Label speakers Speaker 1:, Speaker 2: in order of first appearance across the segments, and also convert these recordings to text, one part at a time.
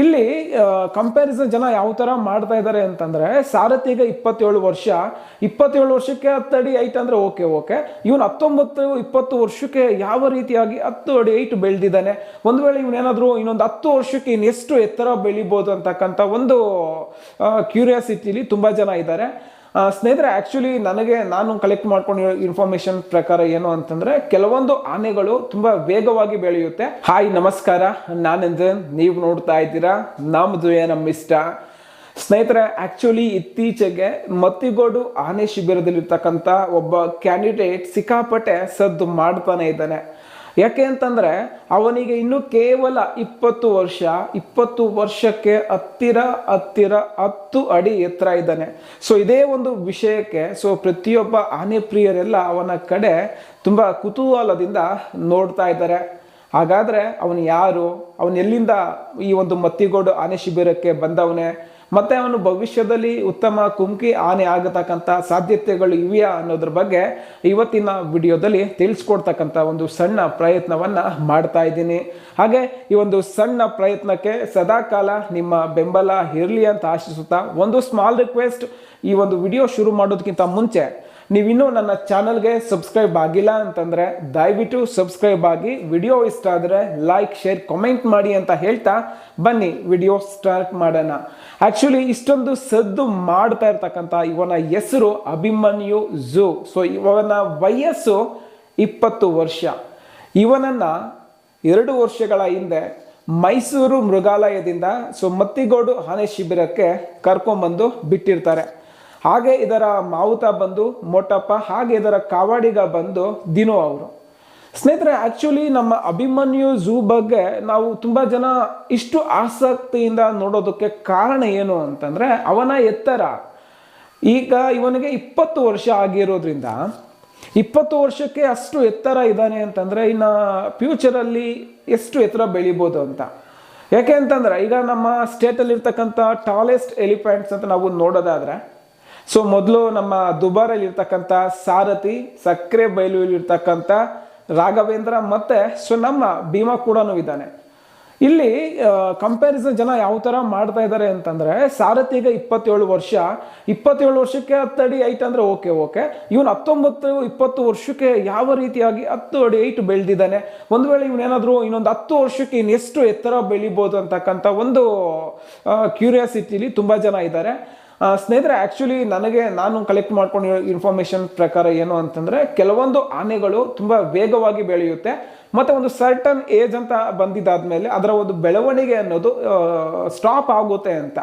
Speaker 1: ಇಲ್ಲಿ ಕಂಪ್ಯಾರಿಸನ್ ಜನ ಯಾವ ತರ ಮಾಡ್ತಾ ಇದ್ದಾರೆ ಅಂತಂದ್ರೆ ಸಾರಥಿಗೆ ಇಪ್ಪತ್ತೇಳು ವರ್ಷ, ಇಪ್ಪತ್ತೇಳು ವರ್ಷಕ್ಕೆ ಹತ್ತು ಅಡಿ ಐಟ್ ಅಂದರೆ ಓಕೆ ಓಕೆ. ಇವನು ಹತ್ತೊಂಬತ್ತು, ಇಪ್ಪತ್ತು ವರ್ಷಕ್ಕೆ ಯಾವ ರೀತಿಯಾಗಿ ಹತ್ತು ಅಡಿ ಐಟ್ ಬೆಳೆದಿದ್ದಾನೆ? ಒಂದು ವೇಳೆ ಇವನೇನಾದರೂ ಇನ್ನೊಂದು ಹತ್ತು ವರ್ಷಕ್ಕೆ ಇನ್ನು ಎಷ್ಟು ಎತ್ತರ ಬೆಳಿಬೋದು ಅಂತಕ್ಕಂಥ ಒಂದು ಕ್ಯೂರಿಯಾಸಿಟಿಲಿ ತುಂಬಾ ಜನ ಇದ್ದಾರೆ. ಸ್ನೇಹಿತರೆ ಆಕ್ಚುಲಿ ನನಗೆ ನಾನು ಕಲೆಕ್ಟ್ ಮಾಡ್ಕೊಂಡಿರೋ ಇನ್ಫಾರ್ಮೇಶನ್ ಪ್ರಕಾರ ಏನು ಅಂತಂದ್ರೆ, ಕೆಲವೊಂದು ಆನೆಗಳು ತುಂಬಾ ವೇಗವಾಗಿ ಬೆಳೆಯುತ್ತೆ. ಹಾಯ್ ನಮಸ್ಕಾರ. ನಾನಂದ್ರೆ ನೀವು ನೋಡ್ತಾ ಇದ್ದೀರಾ? ನಮ್ದು ನಮ್ಮ ಇಷ್ಟ ಸ್ನೇಹಿತರೆ ಆಕ್ಚುಲಿ ಇತ್ತೀಚೆಗೆ ಮತ್ತಿಗೋಡು ಆನೆ ಶಿಬಿರದಲ್ಲಿರ್ತಕ್ಕಂಥ ಒಬ್ಬ ಕ್ಯಾಂಡಿಡೇಟ್ ಸಿಕ್ಕಾಪಟ್ಟೆ ಸದ್ದು ಮಾಡ್ತಾನೆ ಇದ್ದಾನೆ. ಯಾಕೆ ಅಂತಂದ್ರೆ ಅವನಿಗೆ ಇನ್ನು ಕೇವಲ ಇಪ್ಪತ್ತು ವರ್ಷ, ಇಪ್ಪತ್ತು ವರ್ಷಕ್ಕೆ ಹತ್ತಿರ ಹತ್ತಿರ ಹತ್ತು ಅಡಿ ಎತ್ತರ ಇದ್ದಾನೆ. ಸೊ ಇದೇ ಒಂದು ವಿಷಯಕ್ಕೆ ಸೊ ಪ್ರತಿಯೊಬ್ಬ ಆನೆ ಪ್ರಿಯರೆಲ್ಲ ಅವನ ಕಡೆ ತುಂಬಾ ಕುತೂಹಲದಿಂದ ನೋಡ್ತಾ ಇದ್ದಾರೆ. ಹಾಗಾದ್ರೆ ಅವನು ಯಾರು? ಅವನು ಎಲ್ಲಿಂದ ಈ ಒಂದು ಮತ್ತಿಗೋಡು ಆನೆ ಶಿಬಿರಕ್ಕೆ ಬಂದವನೇ? ಮತ್ತೆ ಅವನು ಭವಿಷ್ಯದಲ್ಲಿ ಉತ್ತಮ ಕುಮ್ಕಿ ಆನೆ ಆಗತಕ್ಕಂಥ ಸಾಧ್ಯತೆಗಳು ಇವೆಯಾ ಅನ್ನೋದ್ರ ಬಗ್ಗೆ ಇವತ್ತಿನ ವಿಡಿಯೋದಲ್ಲಿ ತಿಳಿಸ್ಕೊಡ್ತಕ್ಕಂಥ ಒಂದು ಸಣ್ಣ ಪ್ರಯತ್ನವನ್ನ ಮಾಡ್ತಾ ಇದ್ದೀನಿ. ಹಾಗೆ ಈ ಒಂದು ಸಣ್ಣ ಪ್ರಯತ್ನಕ್ಕೆ ಸದಾಕಾಲ ನಿಮ್ಮ ಬೆಂಬಲ ಇರಲಿ ಅಂತ ಆಶಿಸುತ್ತಾ ಒಂದು ಸ್ಮಾಲ್ ರಿಕ್ವೆಸ್ಟ್ ಈ ಒಂದು ವಿಡಿಯೋ ಶುರು ಮಾಡೋದಕ್ಕಿಂತ ಮುಂಚೆ ನೀವಿನ್ನೂ ನನ್ನ ಚಾನಲ್ಗೆ ಸಬ್ಸ್ಕ್ರೈಬ್ ಆಗಿಲ್ಲ ಅಂತಂದ್ರೆ ದಯವಿಟ್ಟು ಸಬ್ಸ್ಕ್ರೈಬ್ ಆಗಿ ವಿಡಿಯೋ ಇಷ್ಟ ಆದರೆ ಲೈಕ್, ಶೇರ್, ಕಮೆಂಟ್ ಮಾಡಿ ಅಂತ ಹೇಳ್ತಾ ಬನ್ನಿ, ವಿಡಿಯೋ ಸ್ಟಾರ್ಟ್ ಮಾಡೋಣ. ಆಕ್ಚುಲಿ ಇಷ್ಟೊಂದು ಸದ್ದು ಮಾಡ್ತಾ ಇರ್ತಕ್ಕಂಥ ಇವನ ಹೆಸರು ಅಭಿಮನ್ಯು ಝೂ. ಸೊ ಇವನ ವಯಸ್ಸು ಇಪ್ಪತ್ತು ವರ್ಷ. ಇವನನ್ನ ಎರಡು ವರ್ಷಗಳ ಹಿಂದೆ ಮೈಸೂರು ಮೃಗಾಲಯದಿಂದ ಸೊ ಮತ್ತಿಗೋಡು ಆನೆ ಶಿಬಿರಕ್ಕೆ ಕರ್ಕೊಂಬಂದು ಬಿಟ್ಟಿರ್ತಾರೆ. ಹಾಗೆ ಇದರ ಮಾವುತ ಬಂದು ಮೋಟಪ್ಪ ಹಾಗೆ ಇದರ ಕಾವಾಡಿಗ ಬಂದು ದಿನು ಅವರು. ಸ್ನೇಹಿತರೆ ಆಕ್ಚುಲಿ ನಮ್ಮ ಅಭಿಮನ್ಯು ಝೂ ಬಗ್ಗೆ ನಾವು ತುಂಬ ಜನ ಇಷ್ಟು ಆಸಕ್ತಿಯಿಂದ ನೋಡೋದಕ್ಕೆ ಕಾರಣ ಏನು ಅಂತಂದ್ರೆ, ಅವನ ಎತ್ತರ. ಈಗ ಇವನಿಗೆ ಇಪ್ಪತ್ತು ವರ್ಷ ಆಗಿರೋದ್ರಿಂದ, ಇಪ್ಪತ್ತು ವರ್ಷಕ್ಕೆ ಅಷ್ಟು ಎತ್ತರ ಇದ್ದಾನೆ ಅಂತಂದ್ರೆ, ಇನ್ನು ಫ್ಯೂಚರಲ್ಲಿ ಎಷ್ಟು ಎತ್ತರ ಬೆಳಿಬೋದು ಅಂತ. ಯಾಕೆ ಅಂತಂದ್ರೆ, ಈಗ ನಮ್ಮ ಸ್ಟೇಟಲ್ಲಿರ್ತಕ್ಕಂಥ ಟಾಲೆಸ್ಟ್ ಎಲಿಫೆಂಟ್ಸ್ ಅಂತ ನಾವು ನೋಡೋದಾದ್ರೆ ಸೊ ಮೊದಲು ನಮ್ಮ ದುಬಾರಲ್ಲಿ ಇರ್ತಕ್ಕಂಥ ಸಾರಥಿ, ಸಕ್ಕರೆ ಬಯಲುವಿಲಿ ಇರ್ತಕ್ಕಂಥ ರಾಘವೇಂದ್ರ ಮತ್ತೆ ಸೊ ನಮ್ಮ ಭೀಮಾ ಕೂಡ ಇದ್ದಾನೆ. ಇಲ್ಲಿ ಕಂಪ್ಯಾರಿಸನ್ ಜನ ಯಾವ ತರ ಮಾಡ್ತಾ ಇದ್ದಾರೆ ಅಂತಂದ್ರೆ, ಸಾರಥಿಗೆ ಇಪ್ಪತ್ತೇಳು ವರ್ಷ, ಇಪ್ಪತ್ತೇಳು ವರ್ಷಕ್ಕೆ ಹತ್ತು ಅಡಿ ಐಟ್ ಅಂದರೆ ಓಕೆ ಓಕೆ ಇವನು ಹತ್ತೊಂಬತ್ತು, ಇಪ್ಪತ್ತು ವರ್ಷಕ್ಕೆ ಯಾವ ರೀತಿಯಾಗಿ ಹತ್ತು ಅಡಿ ಐಟ್ ಬೆಳೆದಿದ್ದಾನೆ? ಒಂದು ವೇಳೆ ಇವನೇನಾದರೂ ಇನ್ನೊಂದು ಹತ್ತು ವರ್ಷಕ್ಕೆ ಇನ್ನೆಷ್ಟು ಎತ್ತರ ಬೆಳಿಬೋದು ಅಂತಕ್ಕಂಥ ಒಂದು ಕ್ಯೂರಿಯಾಸಿಟಿಲಿ ತುಂಬಾ ಜನ ಇದ್ದಾರೆ. ಸ್ನೇಹಿತರೆ ಆ್ಯಕ್ಚುಲಿ ನನಗೆ ನಾನು ಕಲೆಕ್ಟ್ ಮಾಡ್ಕೊಂಡಿರೋ ಇನ್ಫಾರ್ಮೇಶನ್ ಪ್ರಕಾರ ಏನು ಅಂತಂದರೆ, ಕೆಲವೊಂದು ಆನೆಗಳು ತುಂಬ ವೇಗವಾಗಿ ಬೆಳೆಯುತ್ತೆ. ಮತ್ತು ಒಂದು ಸರ್ಟನ್ ಏಜ್ ಅಂತ ಬಂದಿದ್ದಾದ್ಮೇಲೆ ಅದರ ಒಂದು ಬೆಳವಣಿಗೆ ಅನ್ನೋದು ಸ್ಟಾಪ್ ಆಗುತ್ತೆ ಅಂತ.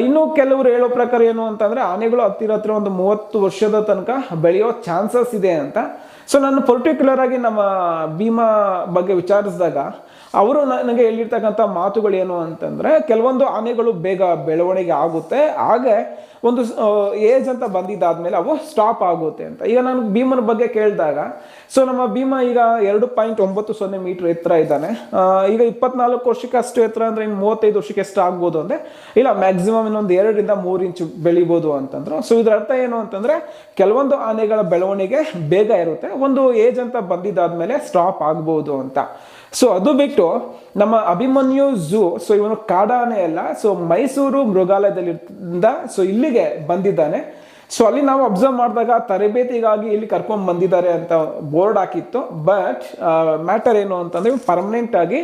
Speaker 1: ಇನ್ನು ಕೆಲವರು ಹೇಳೋ ಪ್ರಕಾರ ಏನು ಅಂತಂದ್ರೆ, ಆನೆಗಳು ಹತ್ತಿರ ಹತ್ತಿರ ಒಂದು ಮೂವತ್ತು ವರ್ಷದ ತನಕ ಬೆಳೆಯೋ ಚಾನ್ಸಸ್ ಇದೆ ಅಂತ. ಸೊ ನಾನು ಪರ್ಟಿಕ್ಯುಲರ್ ಆಗಿ ನಮ್ಮ ಭೀಮಾ ಬಗ್ಗೆ ವಿಚಾರಿಸಿದಾಗ ಅವರು ನನಗೆ ಹೇಳಿರ್ತಕ್ಕಂಥ ಏನು ಅಂತಂದ್ರೆ, ಕೆಲವೊಂದು ಆನೆಗಳು ಬೇಗ ಬೆಳವಣಿಗೆ ಆಗುತ್ತೆ, ಹಾಗೆ ಒಂದು ಏಜ್ ಅಂತ ಬಂದಿದ್ದಾದ್ಮೇಲೆ ಅವು ಸ್ಟಾಪ್ ಆಗುತ್ತೆ ಅಂತ. ಈಗ ನಾನು ಭೀಮನ ಬಗ್ಗೆ ಕೇಳಿದಾಗ ಸೊ ನಮ್ಮ ಭೀಮ ಈಗ ಎರಡು ಪಾಯಿಂಟ್ ಒಂಬತ್ತು ಸೊನ್ನೆ ಮೀಟರ್ ಎತ್ತರ ಇದ್ದಾನೆ. ಈಗ ಇಪ್ಪತ್ನಾಲ್ಕು ವರ್ಷಕ್ಕೆ ಅಷ್ಟು ಎತ್ತರ ಅಂದ್ರೆ ಇನ್ನು ಮೂವತ್ತೈದು ವರ್ಷಕ್ಕೆ ಎಷ್ಟು ಆಗ್ಬೋದು ಅಂದ್ರೆ, ಇಲ್ಲ ಮ್ಯಾಕ್ಸಿಮಮ್ ಇನ್ನೊಂದು ಎರಡರಿಂದ ಮೂರು ಇಂಚು ಬೆಳಿಬೋದು ಅಂತಂದ್ರು. ಸೊ ಇದರ ಅರ್ಥ ಏನು ಅಂತಂದ್ರೆ, ಕೆಲವೊಂದು ಆನೆಗಳ ಬೆಳವಣಿಗೆ ಬೇಗ ಇರುತ್ತೆ, ಒಂದು ಏಜ್ ಅಂತ ಬಂದಿದ್ದಾದ್ಮೇಲೆ ಸ್ಟಾಪ್ ಆಗ್ಬೋದು ಅಂತ. ಸೊ ಅದು ಬಿಟ್ಟು ನಮ್ಮ ಅಭಿಮನ್ಯು ಝೂ ಸೊ ಇವನು ಕಾಡಾನೆ ಅಲ್ಲ ಸೊ ಮೈಸೂರು ಮೃಗಾಲಯದಲ್ಲಿಂದ ಸೊ ಇಲ್ಲಿಗೆ ಬಂದಿದ್ದಾನೆ. ಸೊ ಅಲ್ಲಿ ನಾವು ಅಬ್ಸರ್ವ್ ಮಾಡಿದಾಗ ತರಬೇತಿಗಾಗಿ ಇಲ್ಲಿ ಕರ್ಕೊಂಡು ಬಂದಿದ್ದಾರೆ ಅಂತ ಬೋರ್ಡ್ ಹಾಕಿತ್ತು. ಬಟ್ ಮ್ಯಾಟರ್ ಏನು ಅಂತಂದ್ರೆ ಪರ್ಮನೆಂಟ್ ಆಗಿ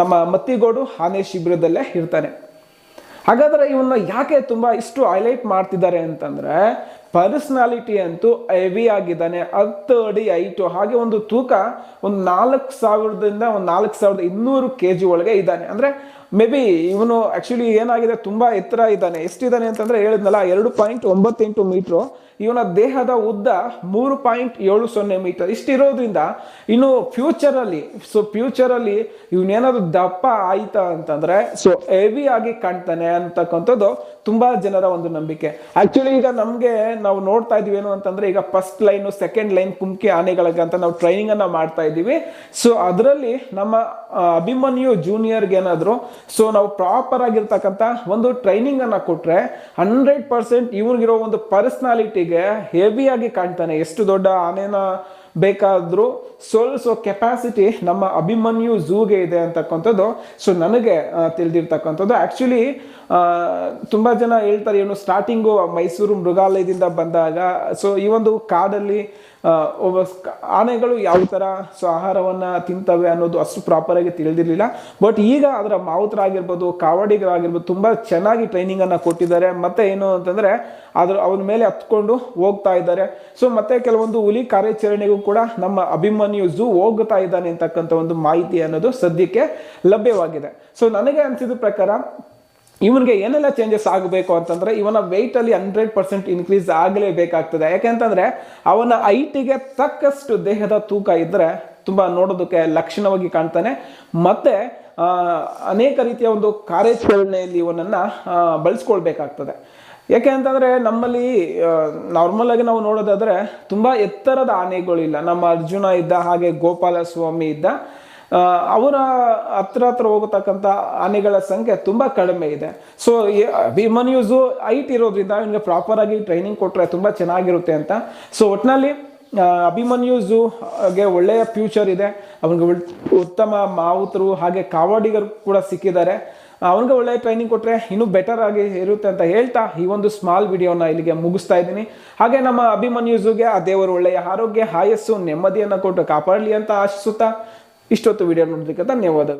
Speaker 1: ನಮ್ಮ ಮತ್ತಿಗೋಡು ಆನೆ ಶಿಬಿರದಲ್ಲೇ ಇರ್ತಾನೆ. ಹಾಗಾದ್ರೆ ಇವನ್ನ ಯಾಕೆ ತುಂಬಾ ಇಷ್ಟು ಹೈಲೈಟ್ ಮಾಡ್ತಿದ್ದಾರೆ ಅಂತಂದ್ರೆ ಪರ್ಸನಾಲಿಟಿ ಅಂತೂ ಹೆವಿ ಆಗಿದ್ದಾನೆ. ಹತ್ತು ಅಡಿ ಐಟು ಹಾಗೆ ಒಂದು ತೂಕ ಒಂದು ನಾಲ್ಕು ಸಾವಿರದಿಂದ ಒಂದು ನಾಲ್ಕು ಸಾವಿರದ ಇನ್ನೂರು ಕೆ ಜಿ ಒಳಗೆ ಇದ್ದಾನೆ. ಅಂದ್ರೆ ಮೇ ಬಿ ಇವನು ಆಕ್ಚುಲಿ ಏನಾಗಿದೆ, ತುಂಬಾ ಎತ್ತರ ಇದ್ದಾನೆ. ಎಷ್ಟಿದ್ದಾನೆ ಅಂತಂದ್ರೆ ಹೇಳಿದ್ನಲ್ಲ, ಎರಡು ಪಾಯಿಂಟ್ ಒಂಬತ್ತೆಂಟು ಮೀಟ್ರು. ಇವನ ದೇಹದ ಉದ್ದ ಮೂರು ಪಾಯಿಂಟ್ ಏಳು ಸೊನ್ನೆ ಮೀಟರ್. ಇಷ್ಟಿರೋದ್ರಿಂದ ಇನ್ನು ಫ್ಯೂಚರ್ ಅಲ್ಲಿ ಸೊ ಫ್ಯೂಚರ್ ಅಲ್ಲಿ ಇವನೇನಾದ್ರು ದಪ್ಪ ಆಯ್ತಾ ಅಂತಂದ್ರೆ ಸೊ ಹೆವಿ ಆಗಿ ಕಾಣ್ತಾನೆ ಅಂತಕ್ಕಂಥದ್ದು ತುಂಬಾ ಜನರ ಒಂದು ನಂಬಿಕೆ. ಆಕ್ಚುಲಿ ಈಗ ನಮ್ಗೆ ನಾವು ನೋಡ್ತಾ ಇದೀವಿ ಏನು ಅಂತಂದ್ರೆ, ಈಗ ಫಸ್ಟ್ ಲೈನ್ ಸೆಕೆಂಡ್ ಲೈನ್ ಕುಮ್ಕಿ ಆನೆಗಳಿಗೆ ಅಂತ ನಾವು ಟ್ರೈನಿಂಗ್ ಅನ್ನ ಮಾಡ್ತಾ ಇದ್ದೀವಿ. ಸೊ ಅದರಲ್ಲಿ ನಮ್ಮ ಅಭಿಮನ್ಯು ಜೂನಿಯರ್ಗೆ ಏನಾದ್ರು ಸೊ ನಾವು ಪ್ರಾಪರ್ ಆಗಿರ್ತಕ್ಕಂಥ ಒಂದು ಟ್ರೈನಿಂಗ್ ಅನ್ನ ಕೊಟ್ರೆ ಹಂಡ್ರೆಡ್ ಪರ್ಸೆಂಟ್ ಇವ್ರಿಗಿರೋ ಒಂದು ಪರ್ಸ್ನಾಲಿಟಿಗೆ ಹೆವಿ ಆಗಿ ಕಾಣ್ತಾನೆ. ಎಷ್ಟು ದೊಡ್ಡ ಆನೆನ ಬೇಕಾದರೂ ಸೋಲಿಸೋ ಕೆಪಾಸಿಟಿ ನಮ್ಮ ಅಭಿಮನ್ಯು ಝೂಗೆ ಇದೆ ಅಂತಕ್ಕಂಥದ್ದು. ಸೊ ನನಗೆ ತಿಳಿದಿರ್ತಕ್ಕಂಥದ್ದು. ಆ್ಯಕ್ಚುಲಿ ತುಂಬ ಜನ ಹೇಳ್ತಾರೆ ಇವನು ಸ್ಟಾರ್ಟಿಂಗು ಮೈಸೂರು ಮೃಗಾಲಯದಿಂದ ಬಂದಾಗ ಸೊ ಈ ಒಂದು ಕಾಡಲ್ಲಿ ಒಬ್ಬ ಆನೆಗಳು ಯಾವ ಥರ ಸೊ ಆಹಾರವನ್ನು ತಿಂತವೆ ಅನ್ನೋದು ಅಷ್ಟು ಪ್ರಾಪರಾಗಿ ತಿಳಿದಿರಲಿಲ್ಲ. ಬಟ್ ಈಗ ಅದರ ಮಾವುತರಾಗಿರ್ಬೋದು, ಕಾವಡಿಗರಾಗಿರ್ಬೋದು ತುಂಬ ಚೆನ್ನಾಗಿ ಟ್ರೈನಿಂಗನ್ನು ಕೊಟ್ಟಿದ್ದಾರೆ. ಮತ್ತು ಏನು ಅಂತಂದರೆ, ಅದ್ರ, ಅವನ ಮೇಲೆ ಹತ್ಕೊಂಡು ಹೋಗ್ತಾ ಇದ್ದಾರೆ. ಸೊ ಮತ್ತೆ ಕೆಲವೊಂದು ಹುಲಿ ಕಾರ್ಯಾಚರಣೆಗೂ ಕೂಡ ನಮ್ಮ ಅಭಿಮನ್ಯು ಝೂ ಹೋಗ್ತಾ ಇದ್ದಾನೆ ಅಂತಕ್ಕಂಥ ಒಂದು ಮಾಹಿತಿ ಅನ್ನೋದು ಸದ್ಯಕ್ಕೆ ಲಭ್ಯವಾಗಿದೆ. ಸೊ ನನಗೆ ಅನಿಸಿದ ಪ್ರಕಾರ ಇವನಿಗೆ ಏನೆಲ್ಲ ಚೇಂಜಸ್ ಆಗಬೇಕು ಅಂತಂದ್ರೆ ಇವನ ಅಲ್ಲಿ ಹಂಡ್ರೆಡ್ ಪರ್ಸೆಂಟ್ ಇನ್ಕ್ರೀಸ್ ಆಗಲೇಬೇಕಾಗ್ತದೆ. ಯಾಕೆಂತಂದ್ರೆ ಅವನ ಐಟಿಗೆ ತಕ್ಕಷ್ಟು ದೇಹದ ತೂಕ ಇದ್ರೆ ತುಂಬಾ ನೋಡೋದಕ್ಕೆ ಲಕ್ಷಣವಾಗಿ ಕಾಣ್ತಾನೆ. ಮತ್ತೆ ಅನೇಕ ರೀತಿಯ ಒಂದು ಕಾರ್ಯಾಚರಣೆಯಲ್ಲಿ ಇವನನ್ನ ಬಳಸ್ಕೊಳ್ಬೇಕಾಗ್ತದೆ. ಯಾಕೆ ಅಂತಂದ್ರೆ ನಮ್ಮಲ್ಲಿ ನಾರ್ಮಲ್ ಆಗಿ ನಾವು ನೋಡೋದಾದ್ರೆ ತುಂಬಾ ಎತ್ತರದ ಆನೆಗಳಿಲ್ಲ. ನಮ್ಮ ಅರ್ಜುನ ಇದ್ದ ಹಾಗೆ ಗೋಪಾಲ ಸ್ವಾಮಿ ಇದ್ದ. ಅವರ ಹತ್ರ ಹತ್ರ ಹೋಗತಕ್ಕಂಥ ಆನೆಗಳ ಸಂಖ್ಯೆ ತುಂಬ ಕಡಿಮೆ ಇದೆ. ಸೊ ಅಭಿಮನ್ಯೂಸು ಐಟ್ ಇರೋದ್ರಿಂದ ಇವನಿಗೆ ಪ್ರಾಪರ್ ಆಗಿ ಟ್ರೈನಿಂಗ್ ಕೊಟ್ಟರೆ ತುಂಬ ಚೆನ್ನಾಗಿರುತ್ತೆ ಅಂತ. ಸೊ ಒಟ್ಟಿನಲ್ಲಿ ಅಭಿಮನ್ಯು ಝೂಗೆ ಒಳ್ಳೆಯ ಫ್ಯೂಚರ್ ಇದೆ. ಅವನಿಗೆ ಉತ್ತಮ ಮಾವುತರು ಹಾಗೆ ಕಾವಾಡಿಗರು ಕೂಡ ಸಿಕ್ಕಿದ್ದಾರೆ. ಅವನಿಗೆ ಒಳ್ಳೆಯ ಟ್ರೈನಿಂಗ್ ಕೊಟ್ಟರೆ ಇನ್ನೂ ಬೆಟರ್ ಆಗಿ ಇರುತ್ತೆ ಅಂತ ಹೇಳ್ತಾ ಈ ಒಂದು ಸ್ಮಾಲ್ ವಿಡಿಯೋನ ಇಲ್ಲಿಗೆ ಮುಗಿಸ್ತಾ ಇದ್ದೀನಿ. ಹಾಗೆ ನಮ್ಮ ಅಭಿಮನ್ಯು ಝೂಗೆ ಆ ದೇವರು ಒಳ್ಳೆಯ ಆರೋಗ್ಯ, ಆಯಸ್ಸು, ನೆಮ್ಮದಿಯನ್ನು ಕೊಟ್ಟು ಕಾಪಾಡಲಿ ಅಂತ ಆಶಿಸುತ್ತಾ ಇಷ್ಟೊತ್ತು ವಿಡಿಯೋ ನೋಡೋದಕ್ಕೆ ಧನ್ಯವಾದಗಳು.